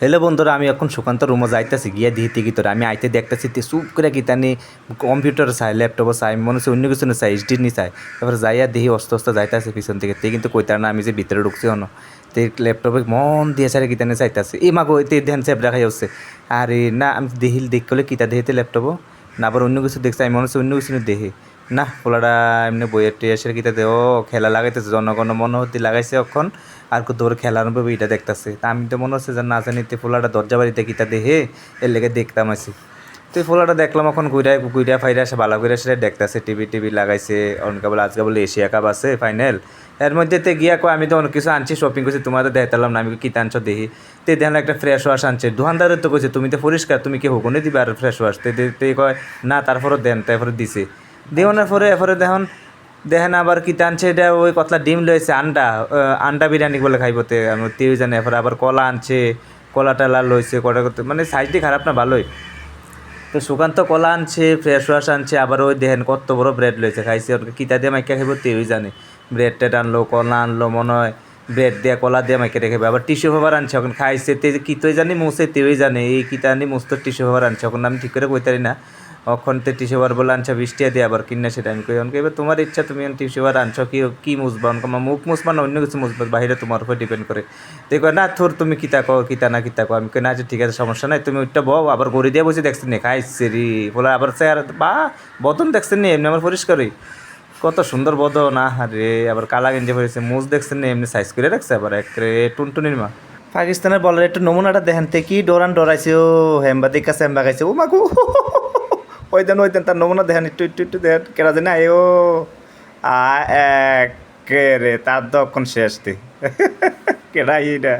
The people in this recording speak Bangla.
হ্যালো বন্ধুরা, আমি এখন সুকান্ত রুমে যাইতেছি, গিয়ে দিতে কি তোর আমি আইতে দেখতেছি তে চুপ করে কি তানি কম্পিউটার চাই ল্যাপটপ চাই মনে হচ্ছে অন্য কিছু না চাই এইচডি নি চাই। তারপরে যাইয়া দেখি অস্ত অস্ত যাইতেছে পিছন থেকে তে কিন্তু কইতার না, আমি যে ভিতরে ঢুকছি অন তে ল্যাপটপে মন দিয়ে সারে কিতানে চাইতেছে। এই মাগো তে ধ্যান চেপ রাখা যাচ্ছে আরে না, আমি দেখিল দেখ করলে কিতা দেখিতে ল্যাপটপ না, আবার অন্য কিছু দেখছি, আমি মনে হচ্ছে অন্য কিছু দেখি। না পোলাটা এমনি বইয়ের টিয়াসের কিতা দে ও খেলা লাগাইতেছে, জনগণ মনোহতি লাগাইছে অখন আর কত দৌড় খেলার ভাবে এটা দেখতাছে। তা আমি তো মনে হচ্ছে যে না জানিতে পোলাটা দরজা বাড়িতে কিতা দেহে, এর লেগে দেখতাম আছি। তো এই পোলাটা দেখলাম এখন গুইরা গুইরা ফাইরা সে ভালো করে সেটা দেখতাছে, টিভি টিভি লাগাইছে অনেকে বলে আজকে বলে এশিয়া কাপ আছে, ফাইনাল। এর মধ্যে তে গিয়া কয়, আমি তো অনেক কিছু আনছি শপিং করছি, তোমাদের দেখাতাম না, আমি কিতা আনছো দেখি তে দেখলাম একটা ফ্রেশ ওয়াশ আনছে দোকানদারের তো কইছে, তুমি তো পরিষ্কার, তুমি কি হুকুনে দিবে আর ফ্রেশ ওয়াশ তে তে কয়, না, তারপরও দেন তারপরে দিছে। দেওয়ানোর পরে এরপরে দেখুন, দেখেন আবার কি টানছে, এটা ওই কতলা ডিম লয়েছে আন্ডা আন্ডা বিরিয়ানি বলে খাইব তে, আমি তেও জানে এরপরে আবার কলা আনছে কলা টালা লইছে কটা করতে মানে সাইজটি খারাপ না, ভালোই। তো সুকান্ত কলা আনছে ফ্রেশ ওয়াশ আনছে, আবার ওই দেখেন কত বড় ব্রেড লইছে খাইছে, ওর কিতা দিয়ে মাইকা খাইব তেই জানে ব্রেড টেড আনলো, কলা আনলো, মনে হয় ব্রেড দিয়ে, কলা দিয়ে মাইকে রেখে আবার টিস্যু পেপার আনছে, এখন খাইছে, তে, কি তুই জানি, মুছে তেই জানে এই কিতা আনি মুস্ত টিস্যু পেপার আনছে, এখন আমি ঠিক করে কইতারি না। অখন তে টিস্যু পেপার বলে আনছে বৃষ্টিয়া দিয়ে আবার কিনে সেটা আমি কই, অনকে এবার তোমার ইচ্ছা, তুমি টিস্যু পেপার আনছো, কি কি মুছবা অনকে আমার মুখ মুছবা না, অন্য কিছু মুছবা বাইরে তোমার উপর ডিপেন্ড করে। তো না তোর তুমি কিতা কো কিতা না কিতা কো আমি কই, না আচ্ছা ঠিক আছে, সমস্যা নাই, তুমি ওইটা বউ আবার গড়ি দিয়ে বসে দেখছেন নি? খাইছে রি বলে আবার স্যার বা, বদন দেখছেন নি? এমনি আমার পরিষ্কারই কত সুন্দর বদন আরে আবার কালা গেঞ্জি পরেছে, মুজ দেখছেন নি? এমনি সাইজ করে রাখছে আবার একরে টুনটুনির মা। পাকিস্তানের বলার একটু নমুনাটা দেখেন, তে কি ডোরান ডরাইছে, ও হেম্বা দেখা সেম্বা খাইছে ও মাগু ওই দেন ওই দেন, তার নমুনা দেখেন, একটু একটু একটু দেখেন, কেরা জানি, আয় ও এক রে, তার দক্ষণ শেষ দি। কেডা এইটা